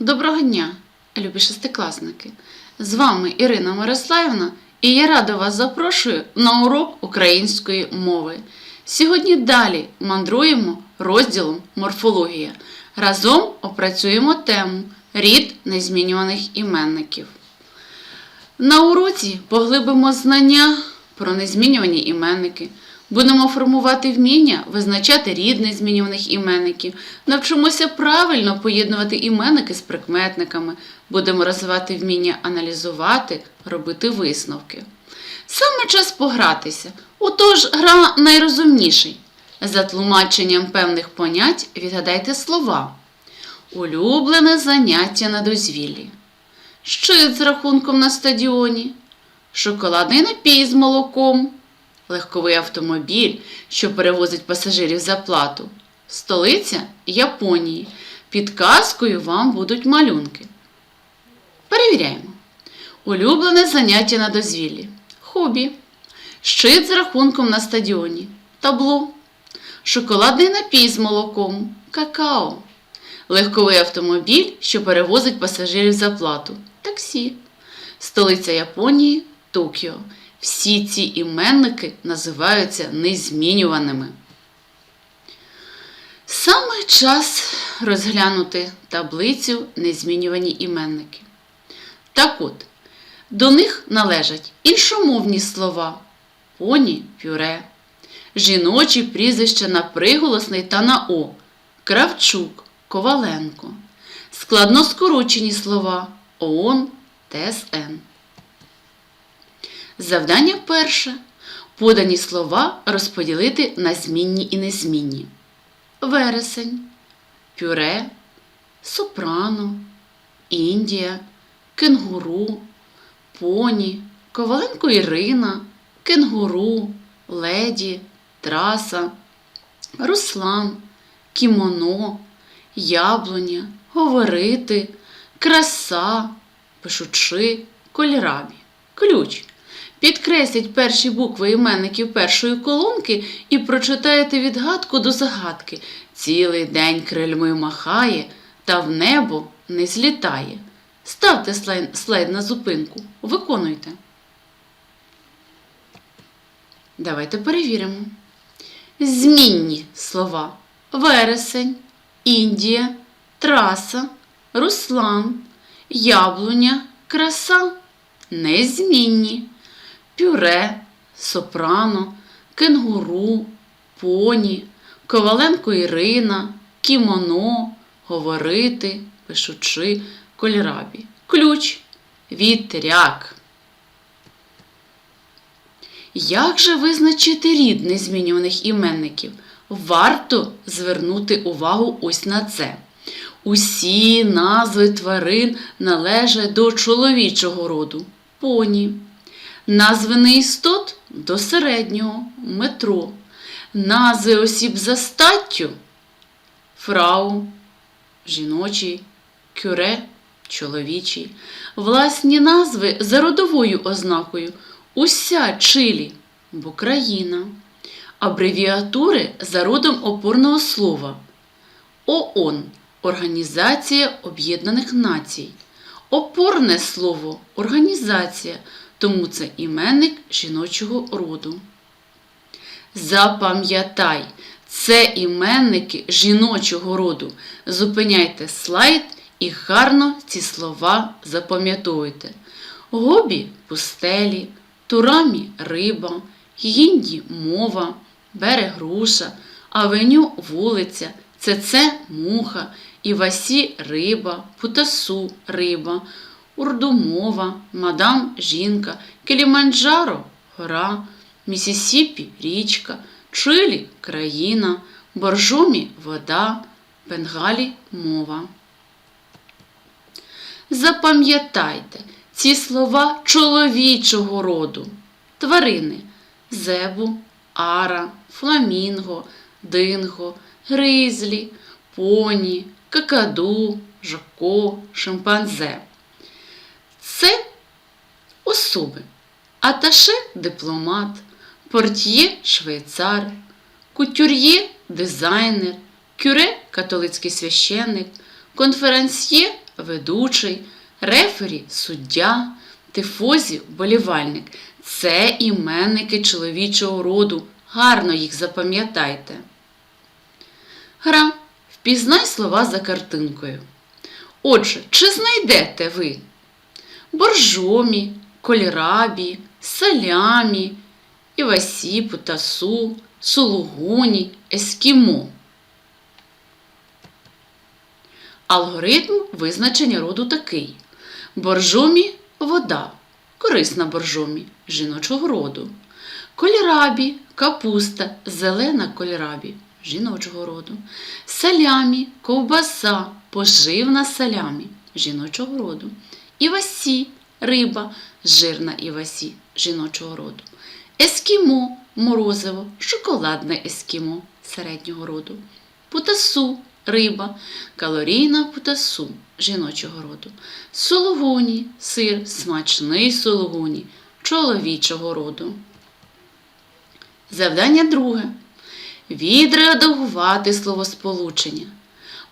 Доброго дня, любі шестикласники! З вами Ірина Мирославівна і я рада вас запрошую на урок української мови. Сьогодні далі мандруємо розділом морфологія. Разом опрацюємо тему рід незмінюваних іменників. На уроці поглибимо знання про незмінювані іменники. Будемо формувати вміння визначати рід незмінюваних іменників, навчимося правильно поєднувати іменники з прикметниками, будемо розвивати вміння аналізувати, робити висновки. Саме час погратися, отож гра найрозумніший. За тлумаченням певних понять відгадайте слова. Улюблене заняття на дозвіллі. Щит з рахунком на стадіоні, шоколадний напій з молоком, легковий автомобіль, що перевозить пасажирів за плату, столиця Японії. Підказкою вам будуть малюнки. Перевіряємо. Улюблене заняття на дозвіллі. Хобі. Щит з рахунком на стадіоні. Табло. Шоколадний напій з молоком. Какао. Легковий автомобіль, що перевозить пасажирів за плату. Таксі. Столиця Японії Токіо. Всі ці іменники називаються незмінюваними. Саме час розглянути таблицю незмінювані іменники. Так от, до них належать іншомовні слова поні, пюре, жіночі прізвища на приголосний та на О, Кравчук, Коваленко, складноскорочені слова ООН, ТСН. Завдання перше. Подані слова розподілити на змінні і незмінні. Вересень, пюре, сопрано, Індія, кенгуру, поні, Коваленко Ірина, кенгуру, леді, траса, руслан, кімоно, яблуня, говорити, краса, пишучи, кольрабі, ключ. Підкресліть перші букви іменників першої колонки і прочитаєте відгадку до загадки. Цілий день крильми махає, та в небо не злітає. Ставте слайд на зупинку. Виконуйте. Давайте перевіримо. Змінні слова. Вересень, Індія, траса, Руслан, яблуня, краса. Незмінні пюре, сопрано, кенгуру, поні, Коваленко Ірина, кімоно, говорити, пишучи, кольрабі. Ключ, вітряк. Як же визначити рід незмінюваних іменників? Варто звернути увагу ось на це. Усі назви тварин належать до чоловічого роду поні. Назви неістот до середнього метро. Назви осіб за статтю фрау, жіночий, кюре, чоловічий. Власні назви за родовою ознакою уся чилі, бо країна. Абревіатури за родом опорного слова. ООН Організація Об'єднаних Націй. Опорне слово організація, тому це іменник жіночого роду. Запам'ятай, це іменники жіночого роду. Зупиняйте слайд і гарно ці слова запам'ятовуйте. Гобі пустелі, турамі риба, гінді мова, берег груша, авеню вулиця, цеце муха, івасі риба, путасу риба, урдумова, мадам жінка, Кіліманджаро гора, Місісіпі річка, Чилі країна, Боржомі вода, Бенгалі мова. Запам'ятайте ці слова чоловічого роду, тварини зебу, ара, фламінго, динго, гризлі, поні, какаду, жако, шимпанзе. Це особи. Аташе дипломат, портьє швейцар, кутюр'є дизайнер, кюре католицький священник, конферансьє ведучий, рефері суддя, тифозі вболівальник. Це іменники чоловічого роду. Гарно їх запам'ятайте. Гра. Впізнай слова за картинкою. Отже, чи знайдете ви боржомі, кольрабі, салямі, івасі, путасу, сулугуні, ескімо? Алгоритм визначення роду такий: боржомі вода, корисна боржомі жіночого роду. Кольрабі капуста, зелена кольрабі жіночого роду. Салямі ковбаса, поживна салямі жіночого роду. Івасі риба, жирна івасі жіночого роду. Ескімо морозиво, шоколадне ескімо середнього роду. Путасу риба, калорійна путасу жіночого роду. Сулугуні сир, смачний сулугуні чоловічого роду. Завдання друге. Відредагувати словосполучення.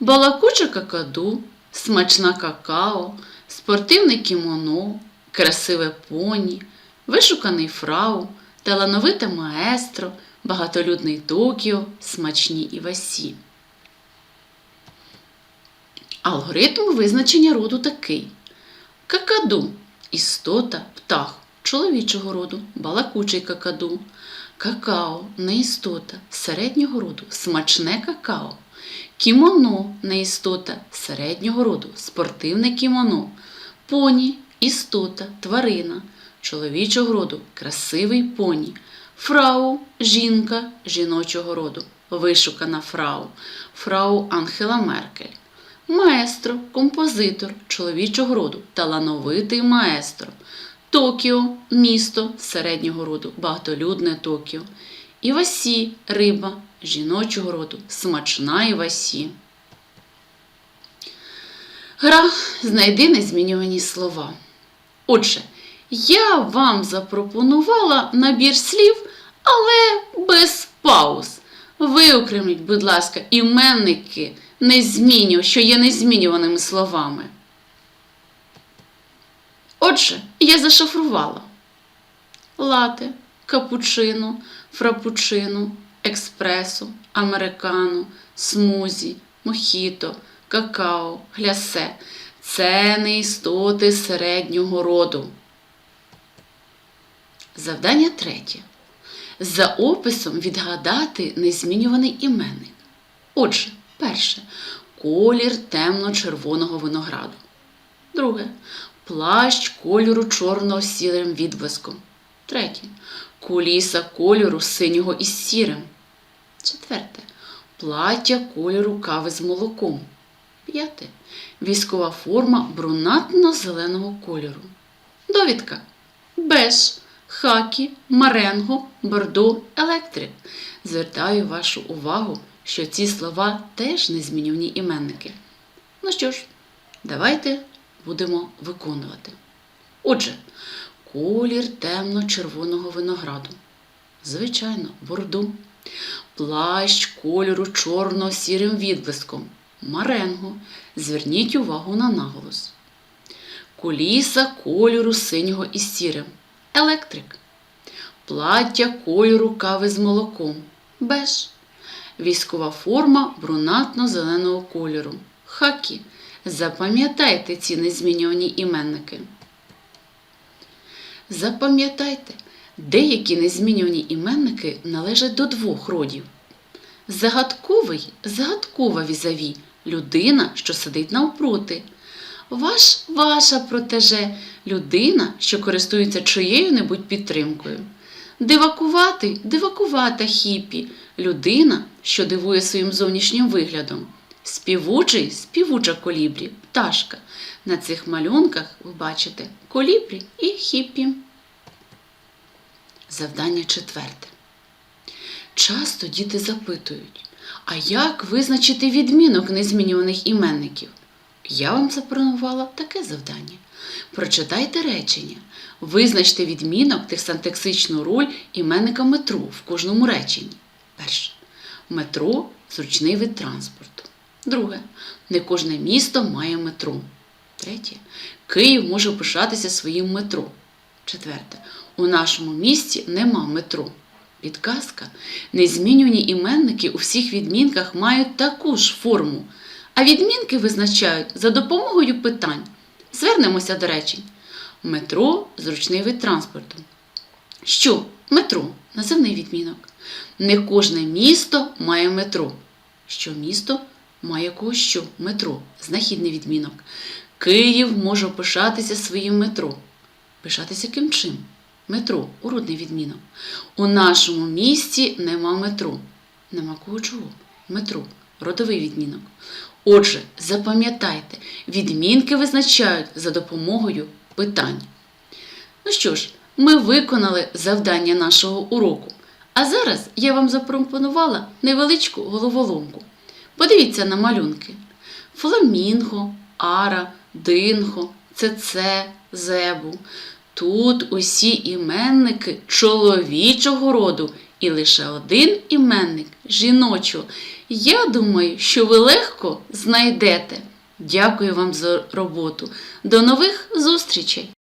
Балакуча какаду, смачна какао, спортивне кімоно, красиве поні, вишуканий фрау, талановите маестро, багатолюдний Токіо, смачні івасі. Алгоритм визначення роду такий: какаду істота, птах чоловічого роду, балакучий какаду, какао неістота середнього роду, смачне какао, кімоно неістота середнього роду, спортивне кімоно, поні істота, тварина чоловічого роду, красивий поні, фрау жінка жіночого роду, вишукана фрау, фрау Ангела Меркель. Маестро, композитор чоловічого роду, талановитий маестро. Токіо місто середнього роду, багатолюдне Токіо. Івасі риба жіночого роду, смачна Івасі. Гра знайди незмінювані слова. Отже, я вам запропонувала набір слів, але без пауз. Виокреміть, будь ласка, іменники, незміню, що є незмінюваними словами. Отже, я зашифрувала лате, капучино, фрапучино, експресо, американо, смузі, мохіто, какао, глясе. Це не істоти середнього роду. Завдання третє. За описом відгадати незмінюваний іменник. Отже, перше колір темно-червоного винограду. Друге плащ кольору чорного з сірим відблиском. Третє. Куліса кольору синього із сірим. Четверте. Плаття кольору кави з молоком. П'яте. Військова форма брунатно-зеленого кольору. Довідка. Беж, хакі, маренго, бордо, електрик. Звертаю вашу увагу, що ці слова теж незмінювні іменники. Ну що ж, давайте будемо виконувати. Отже, колір темно-червоного винограду. Звичайно, бордо. Плащ кольору чорно-сірим відблиском. Маренго. Зверніть увагу на наголос. Куліса кольору синього із сірим. Електрик. Плаття кольору кави з молоком. Беж. Військова форма брунатно-зеленого кольору. Хакі. Запам'ятайте ці незмінювані іменники. Запам'ятайте, деякі незмінювані іменники належать до двох родів. Загадковий загадкова візаві людина, що сидить навпроти. Ваш ваша протеже людина, що користується чиєю-небудь підтримкою. Дивакуватий дивакувата хіпі людина, що дивує своїм зовнішнім виглядом. Співучий співуча колібрі, пташка. На цих малюнках ви бачите колібрі і хіппі. Завдання четверте. Часто діти запитують, а як визначити відмінок незмінюваних іменників? Я вам запропонувала таке завдання. Прочитайте речення, визначте відмінок тих роль іменника метро в кожному реченні. Перше. Метро зручний вид транспорту. Друге. Не кожне місто має метро. Третє. Київ може пишатися своїм метро. Четверте. У нашому місті нема метро. Підказка. Незмінювані іменники у всіх відмінках мають таку ж форму, а відмінки визначають за допомогою питань. Звернемося до речень. Метро зручний вид транспорту. Що? Метро називний відмінок. Не кожне місто має метро. Що місто має когось що? Метро знахідний відмінок. Київ може пишатися своїм метро. Пишатися ким чим? Метро уродний відмінок. У нашому місті нема метро. Нема кого чого? Метро родовий відмінок. Отже, запам'ятайте, відмінки визначають за допомогою питань. Ну що ж, ми виконали завдання нашого уроку. А зараз я вам запропонувала невеличку головоломку. Подивіться на малюнки: фламінго, ара, динго, цеце, зебу. Тут усі іменники чоловічого роду і лише один іменник жіночого. Я думаю, що ви легко знайдете. Дякую вам за роботу. До нових зустрічей!